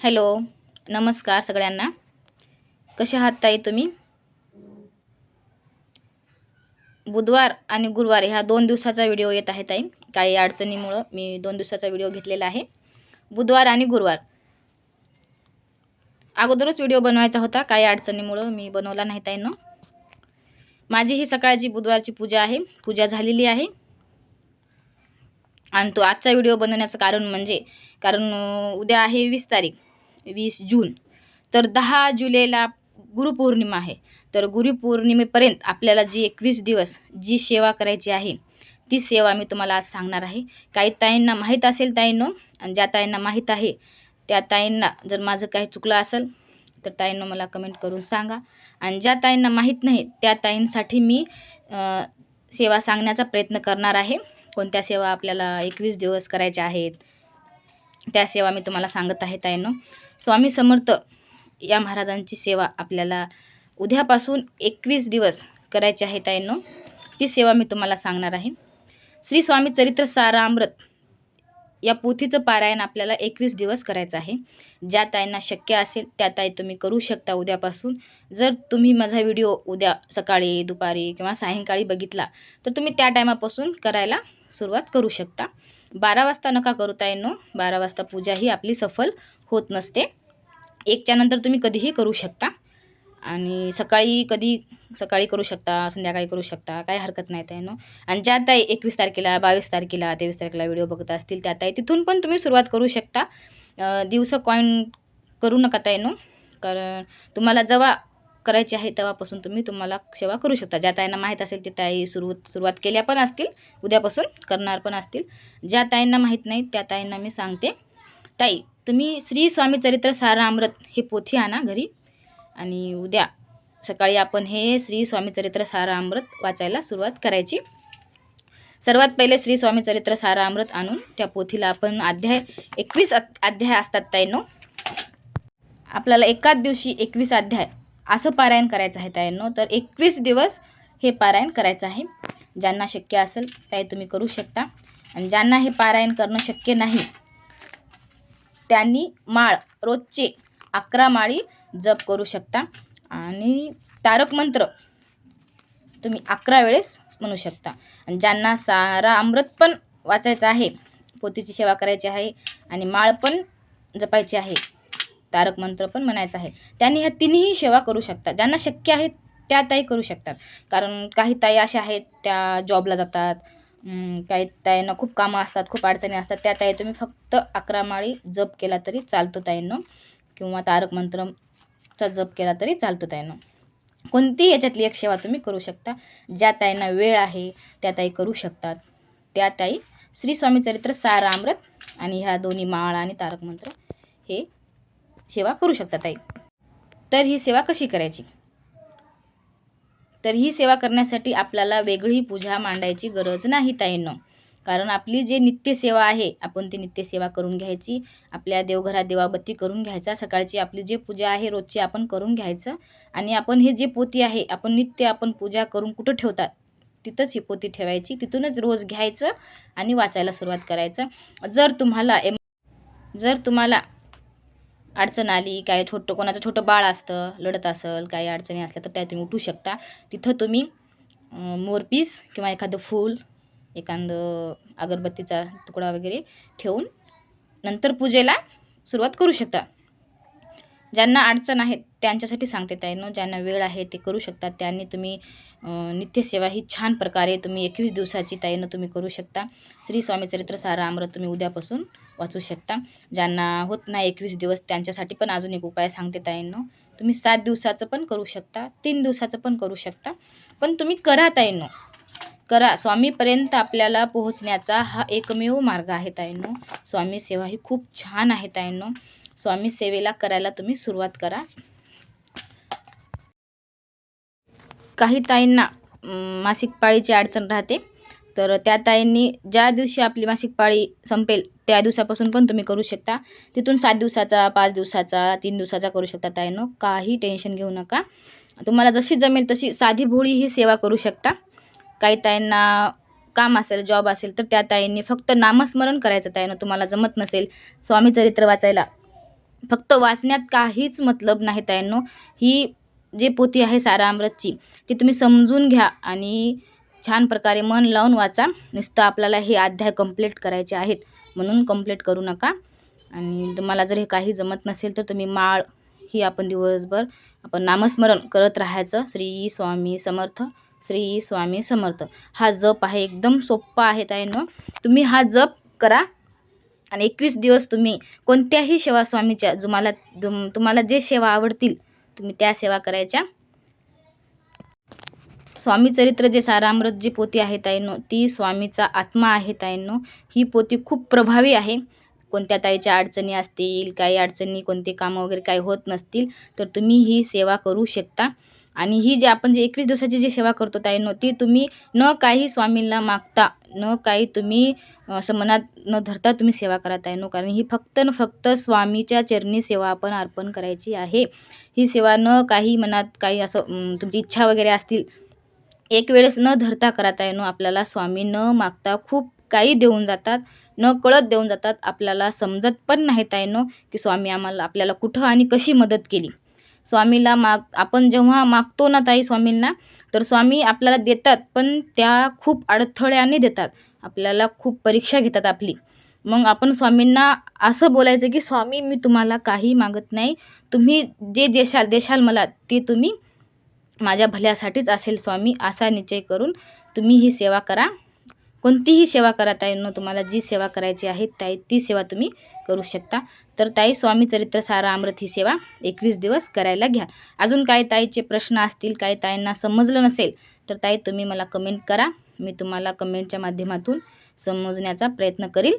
Hello नमस्कार सगळ्यांना. कसे आहात ताई तुम्ही? बुधवार आणि गुरुवार ह्या दोन दिवसाचा व्हिडिओ येत आहे ताई. काही अडचणीमुळं मी दोन दिवसाचा व्हिडिओ घेतलेला आहे. बुधवार आणि गुरुवार. अगोदरच व्हिडिओ बनवायचा होता. काही अडचणीमुळं मी बनवला नाही ताईनं. माझी ही सकाळची बुधवारची पूजा आहे. पूजा झालेली आहे. आणि तो आजचा व्हिडिओ बनवण्याचं कारण म्हणजे कारण उद्या आहे वीस तारीख. वीस जून. तर दहा जुलैला गुरुपौर्णिमा आहे. तर गुरुपौर्णिमेपर्यंत आपल्याला जी एकवीस दिवस जी सेवा करायची आहे ती सेवा मी तुम्हाला आज सांगणार आहे. काही ताईंना माहीत असेल ताईंनो आणि ज्या ताईंना माहीत आहे त्या ताईंना जर माझं काही चुकलं असेल तर ताईंनो मला कमेंट करून सांगा. आणि ज्या ताईंना माहीत नाही त्या ताईंसाठी मी सेवा सांगण्याचा प्रयत्न करणार आहे. कोणत्या सेवा आपल्याला एकवीस दिवस करायच्या आहेत त्या सेवा मी तुम्हाला सांगत आहे ताईंनो. स्वामी समर्थ या महाराजांची सेवा आपल्याला उद्यापासून एकवीस दिवस करायची आहे ताईंनो. ती सेवा मी तुम्हाला सांगणार आहे. श्री स्वामी चरित्र सारामृत या पोथीचं पारायण आपल्याला एकवीस दिवस करायचं आहे. ज्या ताईंना शक्य असेल त्या ताई तुम्ही करू शकता उद्यापासून. जर तुम्ही माझा व्हिडिओ उद्या सकाळी दुपारी किंवा सायंकाळी बघितला तर तुम्ही त्या टायमापासून करायला सुरुवात करू शकता. बारा वाजता नका करू ताईंनो. बारा वाजता पूजा ही आपली सफल होत नसते. एकच्या नंतर तुम्ही कधीही करू शकता. आणि सकाळी कधी सकाळी करू शकता संध्याकाळी करू शकता काही हरकत नाही ताईंनो आणि ज्या ताई एकवीस तारखेला बावीस तारखेला तेवीस तारखेला व्हिडिओ बघत असतील त्या ताई तिथून पण तुम्ही सुरुवात करू शकता. दिवस कॉईन करू नका ताईनो कारण तुम्हाला जेव्हा करायची आहे तेव्हापासून तुम्ही तुम्हाला सेवा करू शकता. ज्या ताईंना माहीत असेल ते ताई सुरू सुरुवात केल्या पण असतील उद्यापासून करणार पण असतील. ज्या ताईंना माहीत नाही त्या ताईंना मी सांगते. ताई तुम्ही श्री स्वामी चरित्र सारामृत हे पोथी आणा घरी. आणि उद्या सकाळी आपण हे श्री स्वामी चरित्र सारामृत वाचायला सुरुवात करायची. सर्वात पहिले श्री स्वामी चरित्र सारामृत आणून त्या पोथीला आपण अध्याय एकवीस अध्याय असतात ताईंनो. आपल्याला एकाच दिवशी एकवीस अध्याय असं पारायण करायचं आहे ताईंनो. तर एकवीस दिवस हे पारायण करायचं आहे. ज्यांना शक्य असेल ताई तुम्ही करू शकता. आणि ज्यांना हे पारायण करणं शक्य नाही त्यांनी माळ रोजचे अकरा माळी जप करू शकता. आणि तारक मंत्र तुम्ही अकरा वेळेस म्हणू शकता. आणि ज्यांना सारा अमृत पण वाचायचं आहे पोतीची सेवा करायची आहे आणि माळ पण जपायची आहे तारक मंत्र पण म्हणायचं आहे त्यांनी ह्या तिन्ही सेवा करू शकतात ज्यांना शक्य आहे त्या ताई करू शकतात. कारण काही ताई अशा आहेत त्या जॉबला जातात काही ताईंना खूप कामं असतात खूप अडचणी असतात. त्या ताई तुम्ही फक्त अकरा माळी जप केला तरी चालतो ताईंनो. किंवा तारक मंत्रचा जप केला तरी चालतो ताईंनो. कोणतीही याच्यातली एक सेवा तुम्ही करू शकता? ज्या ताईंना वेळ आहे त्या ताई करू शकतात. त्या ताई श्री स्वामी चरित्र सारामृत आणि ह्या दोन्ही माळ आणि तारक मंत्र हे सेवा करू शकता ताई. तर ही सेवा कशी करायची? तर ही सेवा करण्यासाठी आपल्याला वेगळी पूजा मांडायची गरज नाही ताईंनो. कारण आपली जे नित्यसेवा आहे आपण ती नित्यसेवा करून घ्यायची. आपल्या देवघरात देवाबत्ती करून घ्यायचा. सकाळची आपली जे पूजा आहे रोजची आपण करून घ्यायचं. आणि आपण हे जे पोती आहे आपण नित्य आपण पूजा करून कुठं ठेवतात? तिथंच ही पोती ठेवायची. तिथूनच रोज घ्यायचं आणि वाचायला सुरुवात करायचं. जर तुम्हाला एम जर तुम्हाला अडचण आली काय छोटं कोणाचं छोटं बाळ असतं लढत असेल काही अडचणी असल्या तर त्या तुम्ही उठू शकता. तिथं तुम्ही मोरपीस किंवा एखादं फूल एखादं अगरबत्तीचा तुकडा वगैरे ठेवून नंतर पूजेला सुरुवात करू शकता. ज्यांना अडचण आहे त्यांच्यासाठी सांगते ताईंनो ज्यांना वेळ आहे ते करू शकतात. त्यांनी तुम्ही नित्यसेवा ही छान प्रकारे तुम्ही एकवीस दिवसाची ताईनं तुम्ही करू शकता. श्री स्वामी चरित्र सारा अमृत तुम्ही उद्यापासून वाचू शकता. ज्यांना होत नाही एकवीस दिवस त्यांच्यासाठी पण अजून एक उपाय सांगते ताईंनो. तुम्ही सात दिवसाचं पण करू शकता तीन दिवसाचं पण करू शकता. पण तुम्ही करा ताईंनो. करा. स्वामीपर्यंत आपल्याला पोहोचण्याचा हा एकमेव मार्ग आहे ताईंनो. स्वामी सेवा ही खूप छान आहे ताईंनो. स्वामी सेवेला करायला तुम्ही सुरुवात करा. काही ताईंना मासिक पाळीची अडचण राहते. तर त्या ताईंनी ज्या दिवशी आपली मासिक पाळी संपेल त्या दिवसापासून पण तुम्ही करू शकता. तिथून सात दिवसाचा पाच दिवसाचा तीन दिवसाचा करू शकता ताईंनो. काही टेन्शन घेऊ नका. तुम्हाला जशी जमेल तशी साधी भोळी ही सेवा करू शकता. काही ताईंना काम असेल जॉब असेल तर त्या ताईंनी फक्त नामस्मरण करायचं ताईनं. तुम्हाला जमत नसेल स्वामी चरित्र वाचायला. फक्त वाचण्यात काहीच मतलब नाही ताईंनो. ही जे पोथी आहे सारा अमृतची ती तुम्ही समजून घ्या आणि छान प्रकारे मन लावून वाचा. नुसतं आपल्याला हे अध्याय कंप्लीट करायचे आहेत म्हणून कंप्लीट करू नका. आणि तुम्हाला जर हे काही जमत नसेल तर तुम्ही माळ ही आपण दिवसभर आपण नामस्मरण करत राहायचं. श्री स्वामी समर्थ श्री स्वामी समर्थ. हा जप आहे एकदम सोप्पा आहे ताईंनो. तुम्ही हा जप करा. आणि एकवीस दिवस तुम्ही कोणत्याही सेवा स्वामीच्या तुम्हाला तुम तुम्हाला जे सेवा आवडतील तुम्ही त्या सेवा करायच्या. स्वामी चरित्र जे सारामृत जी पोती आहे ताईंनो ती स्वामीचा आत्मा आहे ताईंनो. ही पोती खूप प्रभावी आहे. कोणत्या ताईच्या अडचणी असतील काही अडचणी कोणते कामं वगैरे काही होत नसतील तर तुम्ही ही सेवा करू शकता. आणि ही जी आपण जे एकवीस दिवसाची जी सेवा करतो ताईंनो ती तुम्ही न काही स्वामींना मागता न काही तुम्ही असं मनात न धरता तुम्ही सेवा करा नो कारण ही फक्त न फक्त स्वामीच्या चरणी सेवा आपण अर्पण करायची आहे. ही सेवा न काही मनात काही असं तुमची इच्छा वगैरे असतील एक वेळेस न धरता करता येणं आपल्याला स्वामी न मागता खूप काही देऊन जातात न कळत देऊन जातात. आपल्याला समजत पण नाही ताईनो की स्वामी आम्हाला आपल्याला कुठं आणि कशी मदत केली. स्वामीला माग आपण जेव्हा मागतो ना ताई स्वामींना तर स्वामी आपल्याला देतात पण त्या खूप अडथळ्याने देतात. आपल्याला खूप परीक्षा घेतात आपली. मग आपण स्वामींना असं बोलायचं की स्वामी मी तुम्हाला काही मागत नाही. तुम्ही जे देशाल देशाल मला ते तुम्ही माझ्या भल्यासाठीच असेल स्वामी असा निश्चय करून तुम्ही ही सेवा करा. कोणतीही सेवा करा ताईंनो तुम्हाला जी सेवा करायची आहे ताई ती सेवा तुम्ही करू शकता. तर ताई स्वामी चरित्र सारा अमृत ही सेवा एकवीस दिवस करायला घ्या. अजून काही ताईचे प्रश्न असतील काही ताईंना समजलं नसेल तर ताई तुम्ही मला कमेंट करा. मी तुम्हाला कमेंटच्या माध्यमातून समजण्याचा प्रयत्न करील.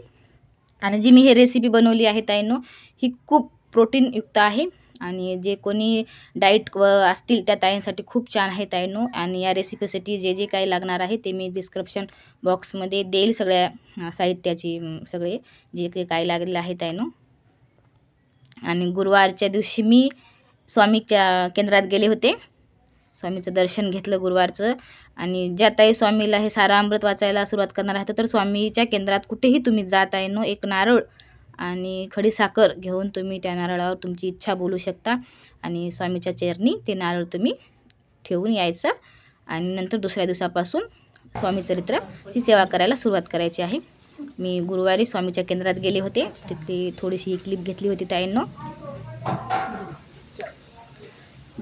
आणि जी मी ही रेसिपी बनवली आहे ताईंनो ही खूप प्रोटीनयुक्त आहे. आणि जे कोणी डाईट व असतील त्या ताईंसाठी खूप छान आहे ताईंनो. आणि या रेसिपीसाठी जे जे काही लागणार आहे ते मी डिस्क्रिप्शन बॉक्समध्ये देईल सगळ्या साहित्याची सगळे जे काही काय लागलेलं आहे ताईंनो. आणि गुरुवारच्या दिवशी मी स्वामीच्या केंद्रात गेले होते. स्वामीचं दर्शन घेतलं गुरुवारचं. आणि ज्या ताई स्वामीला हे सारा अमृत वाचायला सुरुवात करणार आहे तर स्वामीच्या केंद्रात कुठेही तुम्ही जात आहे नो एक नारळ आणि खडी साखर घेऊन तुम्ही त्या नारळावर तुमची इच्छा बोलू शकता. आणि स्वामीच्या चेरणी ते नारळ तुम्ही ठेवून यायचं. आणि नंतर दुसऱ्या दिवसापासून स्वामी चरित्राची सेवा करायला सुरुवात करायची आहे. मी गुरुवारी स्वामीच्या केंद्रात गेले होते. तिथली थोडीशी ही क्लिप घेतली होती ताईंनो.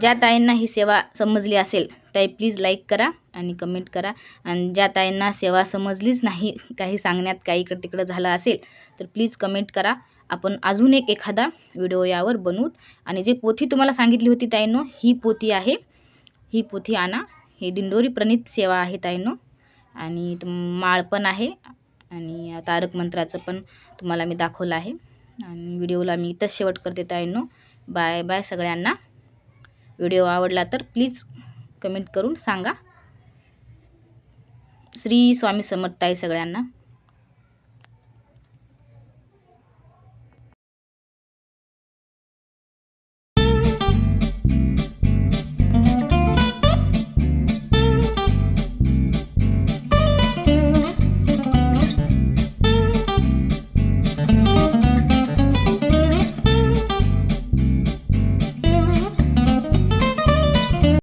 ज्या ताईंना ही सेवा समजली असेल ताई प्लीज लाईक करा आणि कमेंट करा. आणि ज्या ताईंना सेवा समजलीच नाही काही सांगण्यात काही इकडं तिकडं झालं असेल तर प्लीज कमेंट करा. आपण अजून एक एखादा व्हिडिओ यावर बनवूत आणि जे पोथी तुम्हाला सांगितली होती ताईंनो ही पोथी आहे. ही पोथी आणा. ही दिंडोरी प्रणित सेवा आहे ताईंनो. आणि तुम- माळ पण आहे. आणि तारक मंत्राचं पण तुम्हाला मी दाखवलं आहे. आणि व्हिडिओला मी इथंच शेवट करते ताईंनो. बाय बाय सगळ्यांना. व्हिडिओ आवडला तर प्लीज कमेंट करून सांगा. श्री स्वामी समर्थ आहे सगळ्यांना.